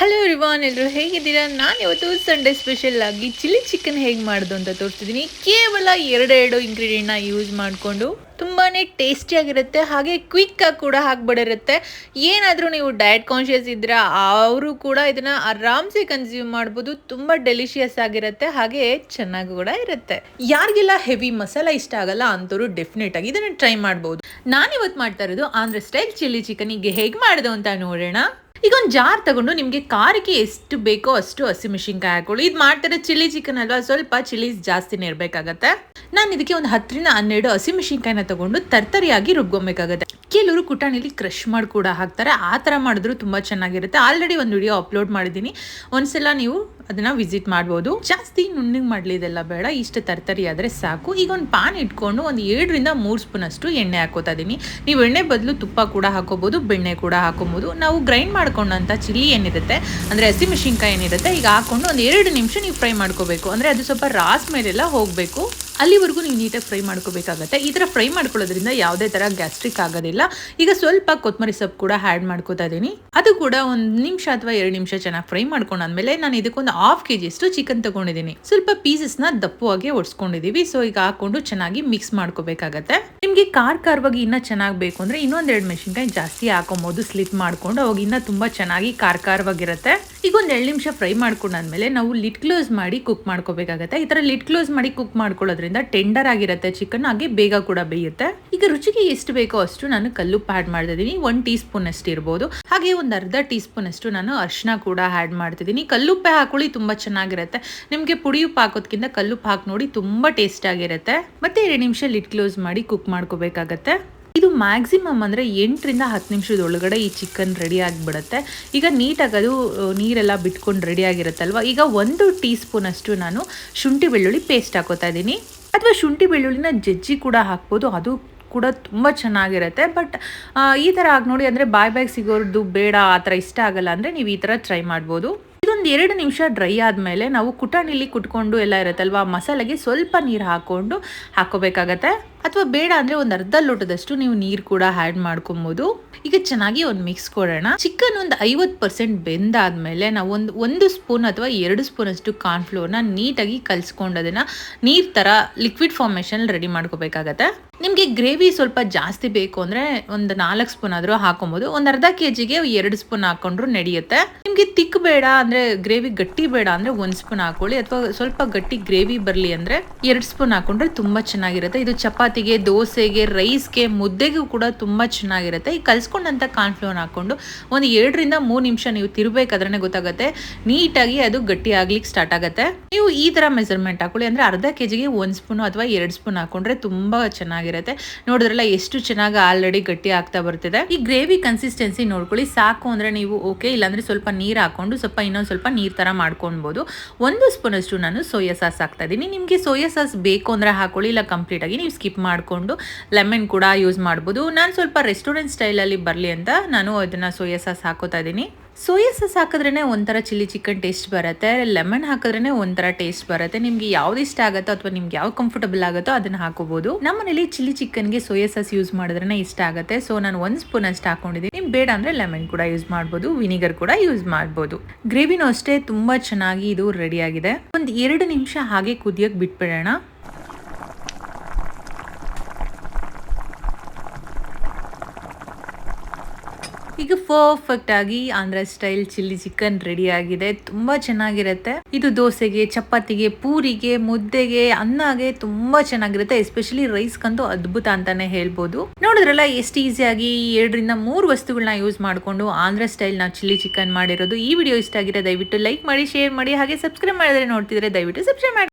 Hello ರಿವಾನ್ ಎಲ್ಲರೂ ಹೇಗಿದ್ದೀರಾ? ನಾನು ಇವತ್ತು ಸಂಡೇ ಸ್ಪೆಷಲ್ ಆಗಿ ಚಿಲ್ಲಿ ಚಿಕನ್ ಹೇಗೆ ಮಾಡೋದು ಅಂತ ತೋರಿಸ್ತಿದ್ದೀನಿ. ಕೇವಲ ಎರಡೆರಡು ಇಂಗ್ರೀಡಿಯೆಂಟ್ನ ಯೂಸ್ ಮಾಡಿಕೊಂಡು ತುಂಬಾ ಟೇಸ್ಟಿಯಾಗಿರುತ್ತೆ ಹಾಗೆ ಕ್ವಿಕ್ಕಾಗಿ ಕೂಡ ಹಾಕ್ಬಿಡಿರುತ್ತೆ. ಏನಾದರೂ ನೀವು ಡಯಟ್ ಕಾನ್ಷಿಯಸ್ ಇದ್ರೆ ಅವರು ಕೂಡ ಇದನ್ನು ಆರಾಮ್ಸೆ ಕನ್ಸ್ಯೂಮ್ ಮಾಡ್ಬೋದು. ತುಂಬ ಡೆಲಿಷಿಯಸ್ ಆಗಿರುತ್ತೆ, ಹಾಗೆ ಚೆನ್ನಾಗಿ ಕೂಡ ಇರುತ್ತೆ. ಯಾರಿಗೆಲ್ಲ ಹೆವಿ ಮಸಾಲ ಇಷ್ಟ ಆಗಲ್ಲ ಅಂಥವ್ರು ಡೆಫಿನೆಟ್ ಆಗಿ ಇದನ್ನು ಟ್ರೈ ಮಾಡ್ಬೋದು. ನಾನಿವತ್ತು ಮಾಡ್ತಾ ಇರೋದು ಆಂಧ್ರ ಸ್ಟೈಲ್ ಚಿಲ್ಲಿ ಚಿಕನ್ ಈಗ ಹೇಗೆ ಮಾಡೋದು ಅಂತ ನೋಡೋಣ. ಈಗ ಒಂದು ಜಾರ್ ತಗೊಂಡು ನಿಮಗೆ ಖಾರಕ್ಕೆ ಎಷ್ಟು ಬೇಕೋ ಅಷ್ಟು ಹಸಿಮೆಣಸಿನ್ಕಾಯಿ ಹಾಕೊಳ್ಳಿ. ಇದು ಮಾಡ್ತಾರೆ ಚಿಲ್ಲಿ ಚಿಕನ್ ಅಲ್ವಾ? ಸ್ವಲ್ಪ ಚಿಲ್ಲೀಸ್ ಜಾಸ್ತಿನೇ ಇರಬೇಕಾಗತ್ತೆ. ನಾನು ಇದಕ್ಕೆ ಒಂದು ಹತ್ತರಿಂದ ಹನ್ನೆರಡು ಹಸಿಮೆಣಸಿನ್ಕಾಯಿನ ತಗೊಂಡು ತರ್ತರಿಯಾಗಿ ರುಬ್ಕೊಬೇಕಾಗತ್ತೆ. ಕೆಲವರು ಕುಟಾಣಿಲಿ ಕ್ರಷ್ ಮಾಡಿ ಕೂಡ ಹಾಕ್ತಾರೆ. ಆ ಥರ ಮಾಡಿದ್ರು ತುಂಬ ಚೆನ್ನಾಗಿರುತ್ತೆ. ಆಲ್ರೆಡಿ ಒಂದು ವಿಡಿಯೋ ಅಪ್ಲೋಡ್ ಮಾಡಿದ್ದೀನಿ. ಒಂದ್ಸಲ ನೀವು ಅದನ್ನು ವಿಸಿಟ್ ಮಾಡ್ಬೋದು. ಜಾಸ್ತಿ ನುಣ್ಣಗೆ ಮಾಡಲಿ ಇದೆಲ್ಲ ಬೇಡ. ಇಷ್ಟು ತರ್ತರಿ ಆದರೆ ಸಾಕು. ಈಗ ಒಂದು ಪಾನ್ ಇಟ್ಕೊಂಡು ಒಂದು ಏಳರಿಂದ ಮೂರು ಸ್ಪೂನ್ ಅಷ್ಟು ಎಣ್ಣೆ ಹಾಕೋತಾ ಇದ್ದೀನಿ ನೀವು ಎಣ್ಣೆ ಬದಲು ತುಪ್ಪ ಕೂಡ ಹಾಕೋಬೋದು, ಬೆಣ್ಣೆ ಕೂಡ ಹಾಕೋಬೋದು. ನಾವು ಗ್ರೈಂಡ್ ಮಾಡ್ಕೊಂಡಂಥ ಚಿಲ್ಲಿ ಏನಿರುತ್ತೆ? ಅಂದರೆ ಹಸಿಮೆಣಸಿನ್ಕಾಯಿ ಏನಿರುತ್ತೆ? ಈಗ ಹಾಕೊಂಡು ಒಂದು ಎರಡು ನಿಮಿಷ ನೀವು ಫ್ರೈ ಮಾಡ್ಕೋಬೇಕು. ಅಂದರೆ ಅದು ಸ್ವಲ್ಪ ರಾಸ್ ಮೇಲೆಲ್ಲ ಹೋಗಬೇಕು. ಅಲ್ಲಿವರೆಗೂ ನೀವು ನೀಟಾಗಿ ಫ್ರೈ ಮಾಡ್ಕೋಬೇಕಾಗತ್ತೆ. ಈ ಥರ ಫ್ರೈ ಮಾಡ್ಕೊಳ್ಳೋದ್ರಿಂದ ಯಾವುದೇ ಥರ ಗ್ಯಾಸ್ಟ್ರಿಕ್ ಆಗೋದಿಲ್ಲ. ಈಗ ಸ್ವಲ್ಪ ಕೊತ್ತಂಬರಿ ಸೊಪ್ಪು ಕೂಡ ಆ್ಯಡ್ ಮಾಡ್ಕೋತಾ ಇದ್ದೀನಿ ಅದು ಕೂಡ ಒಂದು ನಿಮಿಷ ಅಥವಾ ಎರಡು ನಿಮಿಷ ಚೆನ್ನಾಗಿ ಫ್ರೈ ಮಾಡ್ಕೊಂಡಾದ್ಮೇಲೆ ನಾನು ಇದಕ್ಕೊಂದು ಹಾಫ್ ಕೆ ಜಿಯಷ್ಟು ಚಿಕನ್ ತೊಗೊಂಡಿದ್ದೀನಿ ಸ್ವಲ್ಪ ಪೀಸಸ್ನ ದಪ್ಪವಾಗಿ ಒಡ್ಸ್ಕೊಂಡಿದ್ದೀವಿ ಸೊ, ಈಗ ಹಾಕ್ಕೊಂಡು ಚೆನ್ನಾಗಿ ಮಿಕ್ಸ್ ಮಾಡ್ಕೋಬೇಕಾಗತ್ತೆ. ನಿಮಗೆ ಕಾರ್ ಖಾರವಾಗಿ ಇನ್ನೂ ಚೆನ್ನಾಗಿ ಬೇಕು ಅಂದರೆ ಇನ್ನೊಂದೆರಡು ಮೆಣಸಿನ್ಕಾಯಿ ಜಾಸ್ತಿ ಹಾಕೊಬೋದು ಸ್ಲಿಪ್ ಮಾಡಿಕೊಂಡು ಅವಾಗ ಇನ್ನೂ ತುಂಬ ಚೆನ್ನಾಗಿ ಕಾರ್ ಖಾರವಾಗಿರುತ್ತೆ ಈಗ ಒಂದು ಎರಡು ನಿಮಿಷ ಫ್ರೈ ಮಾಡ್ಕೊಂಡಾದ್ಮೇಲೆ ನಾವು ಲಿಟ್ ಕ್ಲೋಸ್ ಮಾಡಿ ಕುಕ್ ಮಾಡ್ಕೋಬೇಕಾಗತ್ತೆ. ಈ ಥರ ಲಿಟ್ ಕ್ಲೋಸ್ ಮಾಡಿ ಕುಕ್ ಮಾಡ್ಕೊಳ್ಳೋದ್ರಿಂದ ಟೆಂಡರ್ ಆಗಿರುತ್ತೆ ಚಿಕನ್, ಹಾಗೆ ಬೇಗ ಕೂಡ ಬೇಯುತ್ತೆ. ಈಗ ರುಚಿಗೆ ಎಷ್ಟು ಬೇಕೋ ಅಷ್ಟು ನಾನು ಕಲ್ಲುಪ್ಪು ಆ್ಯಡ್ ಮಾಡ್ತಿದ್ದೀನಿ. ಒನ್ ಟೀ ಸ್ಪೂನ್ ಅಷ್ಟು ಇರ್ಬೋದು. ಹಾಗೆ ಒಂದು ಅರ್ಧ ಟೀ ಸ್ಪೂನ್ ಅಷ್ಟು ನಾನು ಅರ್ಶಿನ ಕೂಡ ಆ್ಯಡ್ ಮಾಡ್ತಿದ್ದೀನಿ. ಕಲ್ಲುಪ್ಪೆ ಹಾಕೊಳ್ಳಿ ತುಂಬ ಚೆನ್ನಾಗಿರುತ್ತೆ. ನಿಮಗೆ ಪುಡಿ ಉಪ್ಪು ಹಾಕೋದ್ಕಿಂತ ಕಲ್ಲುಪ್ಪು ಹಾಕಿ ನೋಡಿ ತುಂಬ ಟೇಸ್ಟ್ ಆಗಿರುತ್ತೆ ಮತ್ತೆ ಎರಡು ನಿಮಿಷ ಲಿಟ್ ಕ್ಲೋಸ್ ಮಾಡಿ ಕುಕ್ ಮಾಡ್ಕೋಬೇಕಾಗತ್ತೆ. ಇದು ಮ್ಯಾಕ್ಸಿಮಮ್ ಅಂದರೆ ಎಂಟರಿಂದ ಹತ್ತು ನಿಮಿಷದ ಒಳಗಡೆ ಈ ಚಿಕನ್ ರೆಡಿ ಆಗಿಬಿಡುತ್ತೆ. ಈಗ ನೀಟಾಗಿ ಅದು ನೀರೆಲ್ಲ ಬಿಟ್ಕೊಂಡು ರೆಡಿ ಆಗಿರುತ್ತಲ್ವ? ಈಗ ಒಂದು ಟೀ ಸ್ಪೂನ್ ಅಷ್ಟು ನಾನು ಶುಂಠಿ ಬೆಳ್ಳುಳ್ಳಿ ಪೇಸ್ಟ್ ಹಾಕೋತಾ ಇದ್ದೀನಿ. ಅಥವಾ ಶುಂಠಿ ಬೆಳ್ಳುಳ್ಳಿನ ಜಜ್ಜಿ ಕೂಡ ಹಾಕ್ಬೋದು. ಅದು ಕೂಡ ತುಂಬ ಚೆನ್ನಾಗಿರುತ್ತೆ. ಬಟ್ ಈ ಥರ ಆಗಿ ನೋಡಿ ಅಂದರೆ ಬಾಯ್ ಬಾಯ್ ಸಿಗೋರ್ದು ಬೇಡ, ಆ ಥರ ಇಷ್ಟ ಆಗಲ್ಲ ಅಂದರೆ ನೀವು ಈ ಥರ ಟ್ರೈ ಮಾಡ್ಬೋದು. ಇದೊಂದು ಎರಡು ನಿಮಿಷ ಡ್ರೈ ಆದಮೇಲೆ ನಾವು ಕುಟಾಣಿಲಿ ಕುಟ್ಕೊಂಡು ಎಲ್ಲ ಇರುತ್ತಲ್ವ, ಮಸಾಲೆಗೆ ಸ್ವಲ್ಪ ನೀರು ಹಾಕ್ಕೊಂಡು ಹಾಕೋಬೇಕಾಗತ್ತೆ ಅಥವಾ ಬೇಡ ಅಂದ್ರೆ ಒಂದು ಅರ್ಧ ಲೋಟದಷ್ಟು ನೀವು ನೀರು ಕೂಡ ಆ್ಯಡ್ ಮಾಡ್ಕೊಬೋದು. ಈಗ ಚೆನ್ನಾಗಿ ಒಂದು ಮಿಕ್ಸ್ ಕೊಡೋಣ. ಚಿಕನ್ ಒಂದು ಐವತ್ತು ಪರ್ಸೆಂಟ್ ಬೆಂದಾದ್ಮೇಲೆ ನಾವು ಒಂದು ಒಂದು ಸ್ಪೂನ್ ಅಥವಾ ಎರಡು ಸ್ಪೂನ್ ಅಷ್ಟು ಕಾರ್ನ್ಫ್ಲೋರ್ನ ನೀಟಾಗಿ ಕಲಿಸ್ಕೊಂಡು ಅದನ್ನು ನೀರು ಥರ ಲಿಕ್ವಿಡ್ ಫಾರ್ಮೇಷನ್ ರೆಡಿ ಮಾಡ್ಕೋಬೇಕಾಗತ್ತೆ. ನಿಮಗೆ ಗ್ರೇವಿ ಸ್ವಲ್ಪ ಜಾಸ್ತಿ ಬೇಕು ಅಂದರೆ ಒಂದು ನಾಲ್ಕು ಸ್ಪೂನ್ ಆದರೂ ಹಾಕೊಬೋದು. ಒಂದು ಅರ್ಧ ಕೆ ಜಿಗೆ ಎರಡು ಸ್ಪೂನ್ ಹಾಕೊಂಡ್ರು ನಡೆಯುತ್ತೆ. ನಿಮಗೆ ತಿಕ್ ಬೇಡ ಅಂದರೆ ಗ್ರೇವಿ ಗಟ್ಟಿ ಬೇಡ ಅಂದರೆ ಒಂದು ಸ್ಪೂನ್ ಹಾಕೊಳ್ಳಿ. ಅಥವಾ ಸ್ವಲ್ಪ ಗಟ್ಟಿ ಗ್ರೇವಿ ಬರಲಿ ಅಂದರೆ ಎರಡು ಸ್ಪೂನ್ ಹಾಕೊಂಡ್ರೆ ತುಂಬ ಚೆನ್ನಾಗಿರುತ್ತೆ. ಇದು ಚಪಾತಿಗೆ, ದೋಸೆಗೆ, ರೈಸ್ಗೆ ಮುದ್ದೆಗೂ ಕೂಡ ತುಂಬ ಚೆನ್ನಾಗಿರುತ್ತೆ. ಈ ಕಲಿಸ್ಕೊಂಡಂಥ ಕಾರ್ನ್ಫ್ಲೋರ್ ಹಾಕೊಂಡು ಒಂದು ಎರಡರಿಂದ ಮೂರು ನಿಮಿಷ ನೀವು ತಿರ್ಬೇಕಾದ್ರೆ ಗೊತ್ತಾಗುತ್ತೆ. ನೀಟಾಗಿ ಅದು ಗಟ್ಟಿ ಆಗ್ಲಿಕ್ಕೆ ಸ್ಟಾರ್ಟ್ ಆಗುತ್ತೆ. ನೀವು ಈ ಥರ ಮೆಸರ್ಮೆಂಟ್ ಹಾಕೊಳ್ಳಿ. ಅಂದರೆ ಅರ್ಧ ಕೆ ಜಿಗೆ ಒಂದು ಸ್ಪೂನು ಅಥವಾ ಎರಡು ಸ್ಪೂನ್ ಹಾಕೊಂಡ್ರೆ ತುಂಬ ಚೆನ್ನಾಗಿರುತ್ತೆ. ನೋಡಿದ್ರಲ್ಲ ಎಷ್ಟು ಚೆನ್ನಾಗಿ ಆಲ್ರೆಡಿ ಗಟ್ಟಿ ಆಗ್ತಾ ಬರ್ತಿದೆ. ಈ ಗ್ರೇವಿ ಕನ್ಸಿಸ್ಟೆನ್ಸಿ ನೋಡ್ಕೊಳ್ಳಿ. ಸಾಕು ಅಂದರೆ ನೀವು ಓಕೆ ಇಲ್ಲಾಂದರೆ ಸ್ವಲ್ಪ ನೀರು ಹಾಕೊಂಡು ಸ್ವಲ್ಪ ಇನ್ನೊಂದು ಸ್ವಲ್ಪ ನೀರು ಥರ ಮಾಡ್ಕೊಬೋದು ಒಂದು ಸ್ಪೂನಷ್ಟು ನಾನು ಸೋಯಾ ಸಾಸ್ ಹಾಕ್ತಾ ಇದ್ದೀನಿ. ನಿಮಗೆ ಸೋಯಾ ಸಾಸ್ ಬೇಕು ಅಂದರೆ ಹಾಕೊಳ್ಳಿ. ಇಲ್ಲ ಕಂಪ್ಲೀಟಾಗಿ ನೀವು ಸ್ಕಿಪ್ ಮಾಡಿಕೊಂಡು ಲೆಮನ್ ಕೂಡ ಯೂಸ್ ಮಾಡ್ಬೋದು. ನಾನು ಸ್ವಲ್ಪ ರೆಸ್ಟೋರೆಂಟ್ ಸ್ಟೈಲಲ್ಲಿ ಬರಲಿ ಅಂತ ನಾನು ಅದನ್ನು ಸೋಯಾ ಸಾಸ್ ಹಾಕೋತಾ ಇದ್ದೀನಿ. ಸೋಯಾ ಸಾಸ್ ಹಾಕಿದ್ರೇ ಒಂಥರ ಚಿಲ್ಲಿ ಚಿಕನ್ ಟೇಸ್ಟ್ ಬರುತ್ತೆ. ಲೆಮನ್ ಹಾಕಿದ್ರೇ ಒಂಥರ ಟೇಸ್ಟ್ ಬರುತ್ತೆ. ನಿಮ್ಗೆ ಯಾವ್ದು ಇಷ್ಟ ಆಗುತ್ತೋ ಅಥವಾ ನಿಮ್ಗೆ ಯಾವ ಕಂಫರ್ಟಬಲ್ ಆಗುತ್ತೋ ಅದನ್ನ ಹಾಕೋಬಹುದು ನಮ್ಮನೇಲಿ ಚಿಲ್ಲಿ ಚಿಕನ್ಗೆ ಸೋಯಾ ಸಾಸ್ ಯೂಸ್ ಮಾಡಿದ್ರೆ ಇಷ್ಟ ಆಗುತ್ತೆ. ಸೊ ನಾನು ಒಂದು ಸ್ಪೂನ್ ಅಷ್ಟು ಹಾಕೊಂಡಿದ್ದೀನಿ. ನಿಮ್ಗೆ ಬೇಡ ಅಂದ್ರೆ ಲೆಮನ್ ಕೂಡ ಯೂಸ್ ಮಾಡ್ಬೋದು. ವಿನಿಗರ್ ಕೂಡ ಯೂಸ್ ಮಾಡ್ಬೋದು. ಗ್ರೇವಿನೂ ಅಷ್ಟೇ ತುಂಬಾ ಚೆನ್ನಾಗಿ ಇದು ರೆಡಿ ಆಗಿದೆ. ಒಂದು ಎರಡು ನಿಮಿಷ ಹಾಗೆ ಕುದಿಯೋಕೆ ಬಿಟ್ಬಿಡೋಣ. ಈಗ ಪರ್ಫೆಕ್ಟ್ ಆಗಿ Andhra style chilli chicken ready ಆಗಿದೆ. ತುಂಬಾ ಚೆನ್ನಾಗಿರುತ್ತೆ. ಇದು ದೋಸೆಗೆ, ಚಪಾತಿಗೆ, ಪೂರಿಗೆ, ಮುದ್ದೆಗೆ, ಅನ್ನಗೆ ತುಂಬಾ ಚೆನ್ನಾಗಿರುತ್ತೆ. ಎಸ್ಪೆಷಲಿ ರೈಸ್ ಕಂತೂ ಅದ್ಭುತ ಅಂತಾನೆ ಹೇಳ್ಬೋದು. ನೋಡಿದ್ರಲ್ಲ, ಎಷ್ಟು ಈಸಿಯಾಗಿ ಎರಡರಿಂದ ಮೂರು ವಸ್ತುಗಳನ್ನ ಯೂಸ್ ಮಾಡಿಕೊಂಡು ಆಂಧ್ರ ಸ್ಟೈಲ್ ನಾವು ಚಿಲ್ಲಿ ಚಿಕನ್ ಮಾಡಿರೋದು. ಈ ವಿಡಿಯೋ ಇಷ್ಟ ಆಗಿದೆ ದಯವಿಟ್ಟು ಲೈಕ್ ಮಾಡಿ ಶೇರ್ ಮಾಡಿ, ಹಾಗೆ ಸಬ್ಸ್ಕ್ರೈಬ್ ಮಾಡಿದ್ರೆ ನೋಡ್ತಿದ್ರೆ ದಯವಿಟ್ಟು ಸಬ್ಸ್ಕ್ರೈಬ್ ಮಾಡಿ.